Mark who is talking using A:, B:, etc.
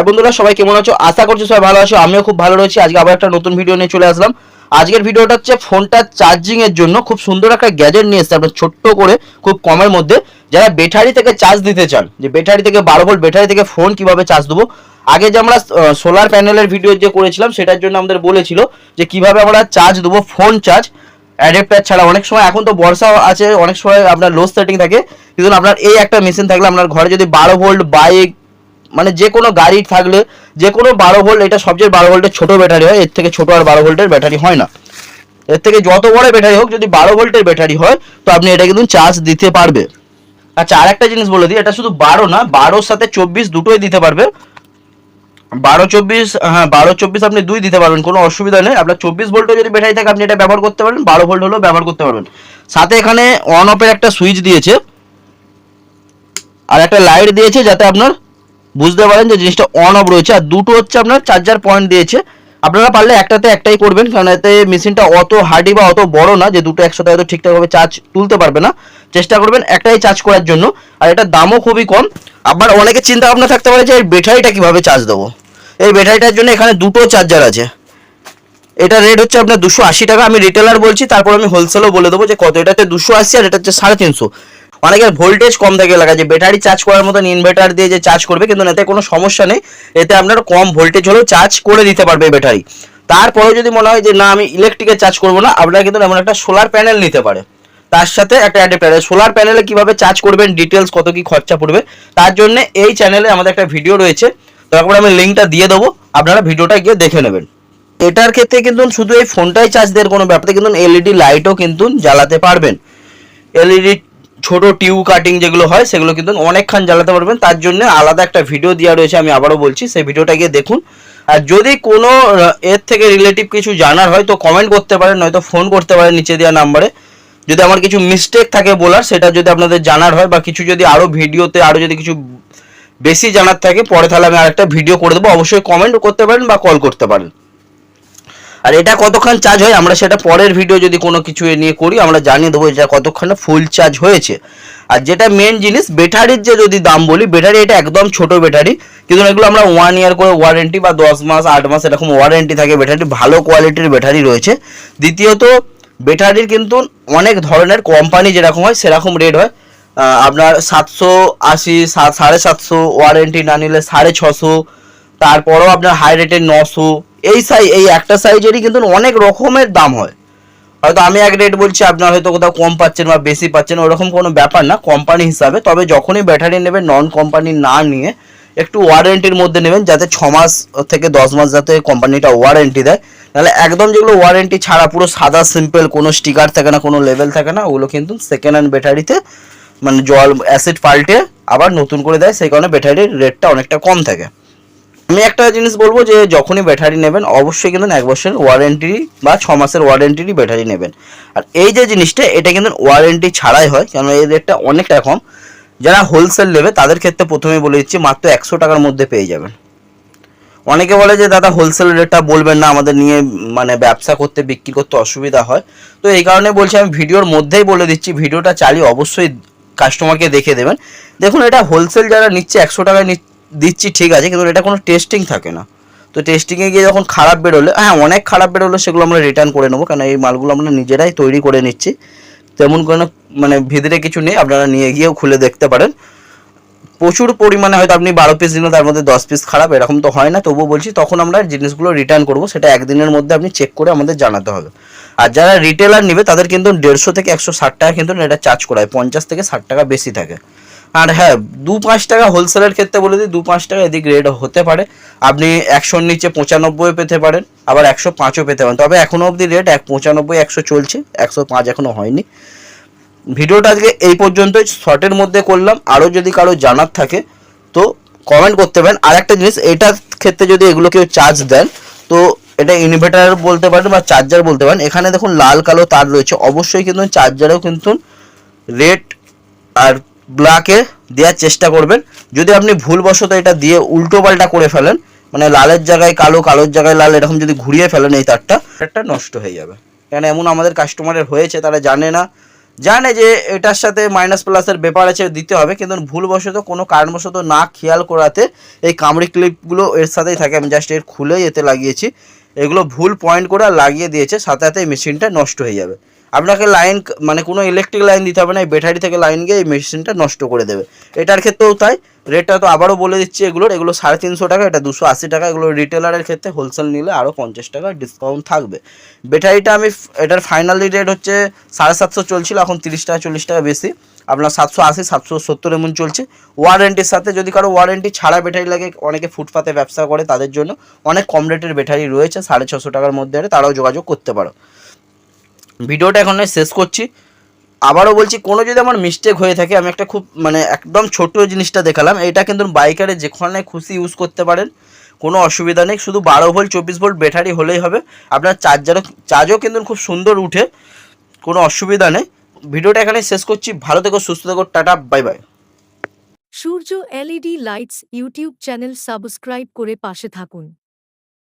A: আর বন্ধুরা, সবাই কেমন আছো? আশা করছি সবাই ভালো আছো, আমিও খুব ভালো রয়েছি। আজকে আবার একটা নতুন ভিডিও নিয়ে চলে আসলাম। আজকের ভিডিওটা হচ্ছে ফোনটা চার্জিং এর জন্য খুব সুন্দর একটা গ্যাজেট নিয়ে এসেছে, আপনার ছোট্ট করে খুব কমের মধ্যে। যারা ব্যাটারি থেকে চার্জ দিতে চান, যে ব্যাটারি থেকে বারো ভোল্ট ব্যাটারি থেকে ফোন কীভাবে চার্জ দেবো? আগে যে আমরা সোলার প্যানেলের ভিডিও যে করেছিলাম, সেটার জন্য আমাদের বলেছিল যে কীভাবে আমরা চার্জ দেবো ফোন চার্জ অ্যাডাপ্টার ছাড়া অনেক সময় এখন তো বর্ষা আছে, অনেক সময় আপনার লো সেটিং থাকে। কিন্তু আপনার এই একটা মেশিন থাকলে আপনার ঘরে যদি বারো ভোল্ট বাইক মানে যে কোনো গাড়ি থাকলে যে কোনো বারো ভোল্ট, এটা সবচেয়ে বারো ভোল্টের ছোট ব্যাটারি হয়। এর থেকে ছোট আর বারো ভোল্টের ব্যাটারি হয় না। এর থেকে যত বড় ব্যাটারি হোক, যদি বারো ভোল্টের ব্যাটারি হয়, তো আপনি এটা কিন্তু চার্জ দিতে পারবে। আচ্ছা আর একটা জিনিস বলে দিই, এটা শুধু বারো না, বারোর সাথে চব্বিশ দুটোই দিতে পারবে। বারো, চব্বিশ হ্যাঁ বারো, চব্বিশ আপনি দুই দিতে পারবেন, কোনো অসুবিধা নেই। আপনার চব্বিশ ভোল্টও যদি ব্যাটারি থাকে, আপনি এটা ব্যবহার করতে পারবেন, বারো ভোল্ট হলেও ব্যবহার করতে পারবেন। সাথে এখানে অন অফের একটা সুইচ দিয়েছে। আর একটা লাইট দিয়েছে যাতে আপনার বুঝতে পারেন যে জিনিসটা অন অফ রয়েছে, আর দুটো হচ্ছে আপনার চার্জার পয়েন্ট দিয়েছে। আপনারা পারলে একটাতে একটাই করবেন, কারণ এতে মেশিনটা অত হার্ডি বা অত বড় না, যে দুটো একসাথে হয়তো ঠিকঠাকভাবে চার্জ তুলতে পারবে না। চেষ্টা করবেন একটাই চার্জ করার জন্য, আর এটার দামও খুবই কম। আবার অনেকে চিন্তা ভাবনা থাকতে পারে যে এর ব্যাটারিটা কীভাবে চার্জ দেবো? এই ব্যাটারিটার জন্য এখানে দুটো চার্জার আছে। এটা রেট হচ্ছে আপনার দুশো আশি টাকা। আমি রিটেলার বলছি, তারপর আমি হোলসেলও বলে দেবো যে, কত? এটাতে দুশো আশি আর এটা হচ্ছে সাড়ে তিনশো। অনেকের ভোল্টেজ কম থাকে এলাকায়, যে ব্যাটারি চার্জ করার মতন ইনভার্টার দিয়ে যে চার্জ করবে, কিন্তু এতে কোনো সমস্যা নেই। এতে আপনার কম ভোল্টেজ হলেও চার্জ করে দিতে পারবে ব্যাটারি তারপরেও যদি মনে হয় যে, না, আমি ইলেকট্রিকে চার্জ করব না, আপনারা কিন্তু এমন একটা সোলার প্যানেল নিতে পারে তার সাথে একটা অ্যাডাপ্টার সোলার প্যানেলে কীভাবে চার্জ করবেন ডিটেলস কত কি খরচা পড়বে, তার জন্য এই চ্যানেলে আমাদের একটা ভিডিও রয়েছে। তারপর আমি লিঙ্কটা দিয়ে দেবো, আপনারা ভিডিওটা গিয়ে দেখে নেবেন। এটার ক্ষেত্রে কিন্তু শুধু এই ফোনটাই চার্জ দেওয়ার কোনো ব্যাপারে কিন্তু এলইডি লাইটও কিন্তু জ্বালাতে পারবেন। এলইডি ছোট টিউব কাটিং যেগুলো হয়, সেগুলো কিন্তু অনেকক্ষণ জ্বালাতে পারবেন। তার জন্য আলাদা একটা ভিডিও দেওয়া রয়েছে, আমি আবারও বলছি, সেই ভিডিওটা গিয়ে দেখুন। আর যদি কোনো এর থেকে রিলেটিভ কিছু জানার হয়, তো কমেন্ট করতে পারেন, নয়তো ফোন করতে পারেন নিচে দেওয়া নাম্বারে যদি আমার কিছু মিস্টেক থাকে বলার, সেটা যদি আপনাদের জানার হয়, বা কিছু যদি আরও ভিডিওতে আরও যদি কিছু বেশি জানার থাকে, পরে তাহলে আমি আরেকটা ভিডিও করে দেবো। অবশ্যই কমেন্ট করতে পারেন বা কল করতে পারেন। আর এটা কতক্ষণ চার্জ হয়, আমরা সেটা পরের ভিডিও যদি কোনো কিছু নিয়ে করি, আমরা জানিয়ে দেবো এটা কতক্ষণে ফুল চার্জ হয়েছে। আর যেটা মেন জিনিস ব্যাটারির যে যদি দাম বলি ব্যাটারি এটা একদম ছোট ব্যাটারি কিন্তু এগুলো আমরা ওয়ান ইয়ার করে ওয়ারেন্টি বা দশ মাস, আট মাস এরকম ওয়ারেন্টি থাকে ব্যাটারি ভালো কোয়ালিটির ব্যাটারি রয়েছে। দ্বিতীয়ত ব্যাটারির কিন্তু অনেক ধরনের কোম্পানি যেরকম হয়, সেরকম রেট হয়। আপনার সাতশো আশি সাড়ে সাতশো ওয়ারেন্টি না নিলে সাড়ে ছশো, তারপরও আপনার হাই রেটের নশো এই সাই এই একটা সাইজেরই কিন্তু অনেক রকমের দাম হয়। হয়তো আমি এক রেট বলছি, আপনার হয়তো কোথাও কম পাচ্ছেন বা বেশি পাচ্ছেন, ওরকম কোনো ব্যাপার না কোম্পানি হিসাবে। তবে যখনই ব্যাটারি নেবেন নন কোম্পানি না নিয়ে একটু ওয়ারেন্টির মধ্যে নেবেন, যাতে ছ মাস থেকে দশ মাস যাতে কোম্পানিটা ওয়ারেন্টি দেয়। তাহলে একদম যেগুলো ওয়ারেন্টি ছাড়া, পুরো সাদা সিম্পল কোনো স্টিকার থাকে না, কোনো লেভেল থাকে না, ওগুলো কিন্তু সেকেন্ড হ্যান্ড ব্যাটারিতে মানে জল অ্যাসিড পাল্টে আবার নতুন করে দেয়, সেই কারণে ব্যাটারির রেটটা অনেকটা কম থাকে। আমি একটা জিনিস বলব যে যখনই ব্যাটারি নেবেন, অবশ্যই কিন্তু এক বছরের ওয়ারেন্টি বা ছ মাসের ওয়ারেন্টিরই ব্যাটারি নেবেন। আর এই যে জিনিসটা, এটা কিন্তু ওয়ারেন্টি ছাড়াই হয় কেন এই রেটটা অনেকটা কম। যারা হোলসেল নেবে, তাদের ক্ষেত্রে প্রথমে বলে দিচ্ছি, মাত্র একশো টাকার মধ্যে পেয়ে যাবেন। অনেকে বলে যে, দাদা হোলসেল রেটটা বলবেন না, আমাদের নিয়ে মানে ব্যবসা করতে, বিক্রি করতে অসুবিধা হয়। তো এই কারণে বলছি, আমি ভিডিওর মধ্যেই বলে দিচ্ছি, ভিডিওটা চালিয়ে অবশ্যই কাস্টমারকে দেখে দেবেন। দেখুন, এটা হোলসেল যারা নিচ্ছে, একশো টাকায় নিচ- দিচ্ছি ঠিক আছে, কিন্তু এটা কোনো টেস্টিং থাকে না। তো টেস্টিংয়ে গিয়ে যখন খারাপ বেরোলে হ্যাঁ অনেক খারাপ বেরোলে সেগুলো আমরা রিটার্ন করে নেব কারণ এই মালগুলো আমরা নিজেরাই তৈরি করে নিচ্ছি। তেমন কোনো মানে ভিতরে কিছু নেই, আপনারা নিয়ে গিয়েও খুলে দেখতে পারেন। প্রচুর পরিমাণে হয়তো আপনি বারো পিস দিলেন, তার মধ্যে দশ পিস খারাপ, এরকম তো হয় না। তবুও বলছি, তখন আমরা জিনিসগুলো রিটার্ন করব, সেটা একদিনের মধ্যে আপনি চেক করে আমাদের জানাতে হবে। আর যারা রিটেলার নেবে, তাদের কিন্তু দেড়শো থেকে একশো ষাট টাকা কিন্তু এটা চার্জ করা হয়, পঞ্চাশ থেকে ষাট টাকা বেশি থাকে। আর হ্যাঁ দু পাঁচ টাকা হোলসেলের ক্ষেত্রে বলে দিই, দু পাঁচ টাকা এদিক রেট হতে পারে। আপনি একশোর নিচে পঁচানব্বই পেতে পারেন, আবার একশো পাঁচও পেতে পারেন। তবে এখনও অবধি রেট এক পঁচানব্বই, একশো চলছে, একশো পাঁচ এখনও হয়নি। ভিডিওটা আজকে এই পর্যন্তই, শর্টের মধ্যে করলাম। আরও যদি কারও জানার থাকে, তো কমেন্ট করতে পারেন। আর একটা জিনিস, এটার ক্ষেত্রে যদি এগুলো কেউ চার্জ দেন, তো এটা ইনভার্টার বলতে পারেন বা চার্জার বলতে পারেন। এখানে দেখুন, লাল, কালো তার রয়েছে। অবশ্যই কিন্তু চার্জারেও কিন্তু রেট আর ব্ল্যাকে দেওয়ার চেষ্টা করবেন। যদি আপনি ভুলবশত এটা দিয়ে উল্টো পাল্টা করে ফেলেন মানে লালের জায়গায় কালো, কালোর জায়গায় লাল, এরকম যদি ঘুরিয়ে ফেলেন এই তারটা একটা নষ্ট হয়ে যাবে। কেন এমন আমাদের কাস্টমারের হয়েছে, তারা জানে না। জানে যে এটার সাথে মাইনাস প্লাসের ব্যাপার আছে, দিতে হবে, কিন্তু ভুলবশত কোনো কারণবশত না খেয়াল করাতে এই কামড়ি ক্লিপগুলো এর সাথেই থাকে। আমি জাস্ট এর খুলেই এতে লাগিয়েছি। এগুলো ভুল পয়েন্ট করে লাগিয়ে দিয়েছে, সাথে সাথে মেশিনটা নষ্ট হয়ে যাবে। আপনাকে লাইন মানে কোনো ইলেকট্রিক লাইন দিতে হবে না, এই ব্যাটারি থেকে লাইন গিয়ে এই মেশিনটা নষ্ট করে দেবে। এটার ক্ষেত্রেও তাই রেটটা তো আবারও বলে দিচ্ছি এগুলোর, এগুলো সাড়ে তিনশো টাকা, এটা দুশো আশি টাকা, এগুলো রিটেলারের ক্ষেত্রে হোলসেল নিলে আরও পঞ্চাশ টাকা ডিসকাউন্ট থাকবে। ব্যাটারিটা আমি, এটার ফাইনালি রেট হচ্ছে সাড়ে সাতশো চলছিল, এখন তিরিশ টাকা, চল্লিশ টাকা বেশি। আপনার সাতশো আশি, সাতশো সত্তর এমন চলছে। ওয়ারেন্টির সাথে যদি কারও ওয়ারেন্টি ছাড়া ব্যাটারি লাগে, অনেকে ফুটপাতে ব্যবসা করে তাদের জন্য। অনেক কম রেটের ব্যাটারি রয়েছে, সাড়ে ছশো টাকার মধ্যে তারাও যোগাযোগ করতে পারো। ভিডিওটা এখন শেষ করছি। আবারও বলছি, কোনো যদি আমার মিস্টেক হয়ে থাকে, আমি একটা খুব মানে একদম ছোট জিনিসটা দেখালাম। এটা কিন্তু বাইকারে যেখানে খুশি ইউজ করতে পারেন, কোনো অসুবিধা নেই। শুধু বারো ভোল্ট চব্বিশ ভোল্ট ব্যাটারি হলেই হবে। আপনার চার্জারও চার্জও কিন্তু খুব সুন্দর উঠে, কোনো অসুবিধা নেই। ভিডিওটা এখানে শেষ করছি। ভালো থেকো, সুস্থ থেকো, tata, bye bye.
B: Surya LED lights YouTube channel subscribe করে পাশে থাকুন।